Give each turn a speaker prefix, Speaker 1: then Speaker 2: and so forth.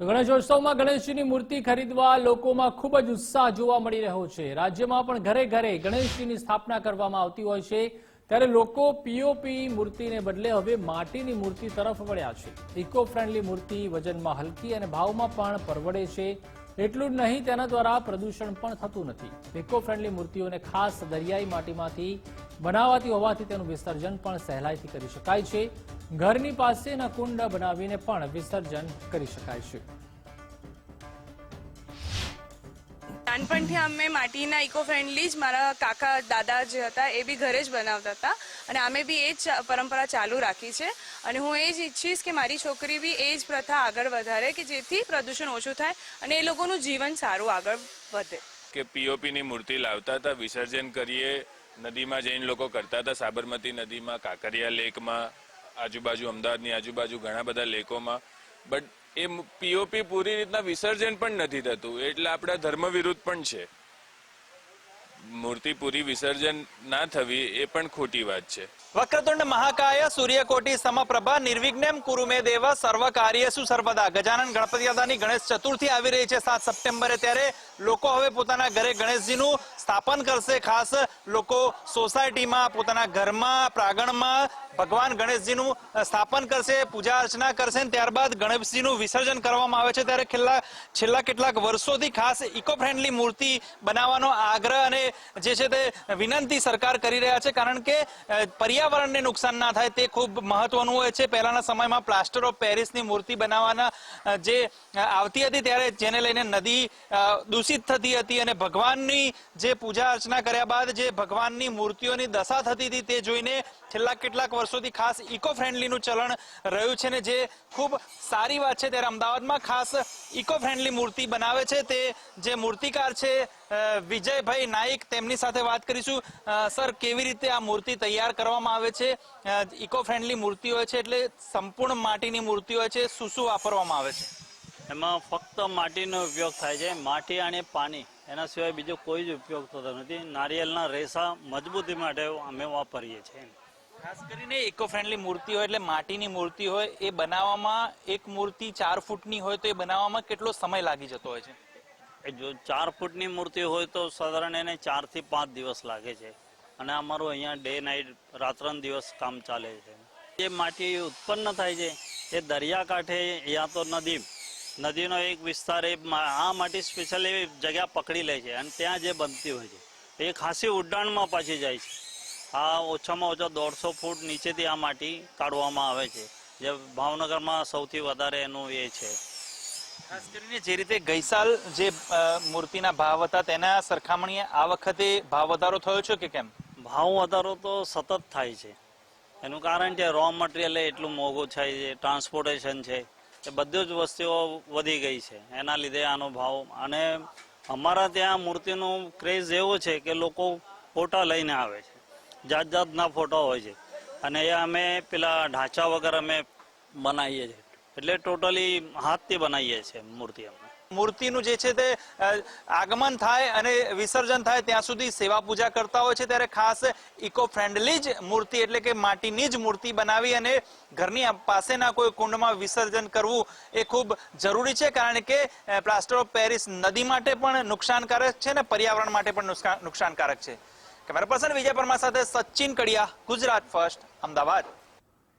Speaker 1: તો ગણેશોત્સવમાં ગણેશજીની મૂર્તિ ખરીદવા લોકોમાં ખૂબ જ ઉત્સાહ જોવા મળી રહ્યો છે. રાજ્યમાં પણ ઘરે ઘરે ગણેશજીની સ્થાપના કરવામાં આવતી હોય છે. ત્યારે લોકો પીઓપી મૂર્તિને બદલે હવે માટીની મૂર્તિ તરફ વળ્યા છે. ઇકો ફ્રેન્ડલી મૂર્તિ વજનમાં હલકી અને ભાવમાં પણ પરવડે છે. એટલું જ નહીં, તેના દ્વારા પ્રદૂષણ પણ થતું નથી. ઇકો ફ્રેન્ડલી મૂર્તિઓને ખાસ દરિયાઈ માટીમાંથી બનાવાતી હોવાથી તેનું વિસર્જન પણ સહેલાઈથી કરી શકાય છે. ઘરની પાસેના કુંડ બનાવીને પણ વિસર્જન કરી શકાય છે.
Speaker 2: નાનપણથી અમે માટીના ઇકો ફ્રેન્ડલી જ મારા કાકા દાદા જે હતા એ બી ઘરે જ બનાવતા હતા અને અમે બી એ જ પરંપરા ચાલુ રાખી છે. અને હું એ જ ઈચ્છીશ કે મારી છોકરી બી એ જ પ્રથા આગળ વધારે કે જેથી પ્રદૂષણ ઓછું થાય અને એ લોકોનું જીવન સારું આગળ વધે.
Speaker 3: કે પીઓપીની મૂર્તિ લાવતા હતા વિસર્જન કરીએ નદીમાં જઈને લોકો કરતા હતા. સાબરમતી નદીમાં, કાંકરિયા લેકમાં, આજુબાજુ અમદાવાદની આજુબાજુ ઘણા બધા લેકોમાં. બટ એ પીઓપી પૂરી રીતના વિસર્જન પણ નથી થતું. એટલે આપણા ધર્મ વિરુદ્ધ પણ છે. મૂર્તિ પૂરી વિસર્જન ના થવી એ પણ ખોટી વાત છે.
Speaker 4: વક્રતુંડ મહાકાય સૂર્યકોટી સમપ્રભા નિર્વિઘ્નમ કુરુમે દેવ સર્વ કાર્યેષુ સર્વદા. ગજાનન ગણપતિ દાદાની ગણેશ ચતુર્થી આવી રહી છે સાત સપ્ટેમ્બરે ત્યારે. લોકો હવે પોતાના ઘરે ગણેશજીનું સ્થાપન કરશે. ખાસ લોકો સોસાયટીમાં, પોતાના ઘરમાં, પ્રાંગણમાં ભગવાન ગણેશજીનું સ્થાપન કરશે, પૂજા અર્ચના કરશે અને ત્યારબાદ ગણેશજીનું વિસર્જન કરવામાં આવે છે ત્યારે છેલ્લા છેલ્લા કેટલાક વર્ષોથી ખાસ ઇકો ફ્રેન્ડલી મૂર્તિ બનાવવાનો આગ્રહ અને જે છે તે વિનંતી સરકાર કરી રહ્યા છે. કારણ કે પર્યાવરણને નુકસાન ના થાય તે ખૂબ મહત્વનું હોય છે. પહેલાના સમયમાં પ્લાસ્ટર ઓફ પેરિસની મૂર્તિ બનાવવાના જે આવતી હતી ત્યારે જેને લઈને નદી દૂષિત થતી હતી અને ભગવાનની જે પૂજા અર્ચના કર્યા બાદ જે ભગવાનની મૂર્તિઓની દશા થતી હતી તે જોઈને છેલ્લા કેટલાક વર્ષોથી ખાસ ઇકો ફ્રેન્ડલીનું ચલણ રહ્યું છે ને જે ખૂબ સારી વાત છે. ત્યારે અમદાવાદમાં ખાસ ઇકો ફ્રેન્ડલી મૂર્તિ બનાવે છે. તે જે મૂર્તિકાર છે વિજયભાઈ નાઈક, તેમની સાથે વાત કરીશું. સર, કેવી રીતે આ મૂર્તિ તૈયાર કરવામાં આવે છે? ઇકો ફ્રેન્ડલી મૂર્તિ હોય છે એટલે સંપૂર્ણ માટીની મૂર્તિ હોય છે. શું શું વાપરવામાં આવે છે?
Speaker 5: એમાં ફક્ત માટીનો ઉપયોગ થાય છે. માટી અને પાણી, એના સિવાય બીજો કોઈ જ ઉપયોગ થતો નથી. નારિયેળના રેસા મજબૂતી માટે અમે વાપરીએ છીએ.
Speaker 4: ખાસ કરીને ઇકો ફ્રેન્ડલી મૂર્તિ હોય એટલે માટીની મૂર્તિ હોય, એ બનાવવામાં એક મૂર્તિ ચાર ફૂટની હોય તો એ બનાવવામાં કેટલો સમય લાગી જતો હોય છે?
Speaker 5: જો ચાર ફૂટની મૂર્તિ હોય તો સાધારણ એને ચારથી પાંચ દિવસ લાગે છે. અને અમારું અહીંયા ડે નાઇટ રાત્રન દિવસ કામ ચાલે છે. જે માટી ઉત્પન્ન થાય છે, એ દરિયાકાંઠે યા તો નદી, નદીનો એક વિસ્તાર, એ આ માટી સ્પેશિયલ એવી જગ્યા પકડી લે છે. અને ત્યાં જે બનતી હોય છે, એ ખાસી ઉડાણમાં પાછી જાય છે. આ ઓછામાં ઓછા દોઢસો ફૂટ નીચેથી આ માટી કાઢવામાં આવે છે. જે ભાવનગરમાં સૌથી વધારે એનું એ છે.
Speaker 4: ખાસ કરીને જે રીતે ગઈસાલ જે મૂર્તિના ભાવ હતા તેના સરખામણીએ આ વખતે ભાવ વધારો થયો છે કે કેમ?
Speaker 5: ભાવ વધારો તો સતત થાય છે. એનું કારણ છે રો મટીરિયલ એટલું મોંઘું થાય છે ટ્રાન્સપોર્ટેશન છે એ બધી જ વસ્તુઓ વધી ગઈ છે. એના લીધે આનો ભાવ અને અમારા ત્યાં મૂર્તિનો ક્રેઝ એવો છે કે લોકો ફોટા લઈને આવે છે. જાત જાતના ફોટો હોય છે. અને એ અમે પેલા ઢાંચા વગર અમે બનાવીએ છીએ. એટલે ટોટલી હાથથી બનાવીએ છીએ મૂર્તિ અમે.
Speaker 4: મૂર્તિનું જે છે તે આગમન થાય અને વિસર્જન થાય ત્યાં સુધી સેવા પૂજા કરતા હોય છે. ત્યારે ખાસ ઇકો ફ્રેન્ડલી જ મૂર્તિ એટલે કે માટીની જ મૂર્તિ બનાવી અને ઘરની પાસેના કોઈ કુંડમાં વિસર્જન કરવું એ ખૂબ જરૂરી છે. કારણ કે પ્લાસ્ટર ઓફ પેરિસ નદી માટે પણ નુકસાનકારક છે અને પર્યાવરણ માટે પણ નુકસાનકારક છે. કેમેરા પર્સન વિજય પરમાર સાથે સચિન કડિયા ગુજરાત ફર્સ્ટ અમદાવાદ.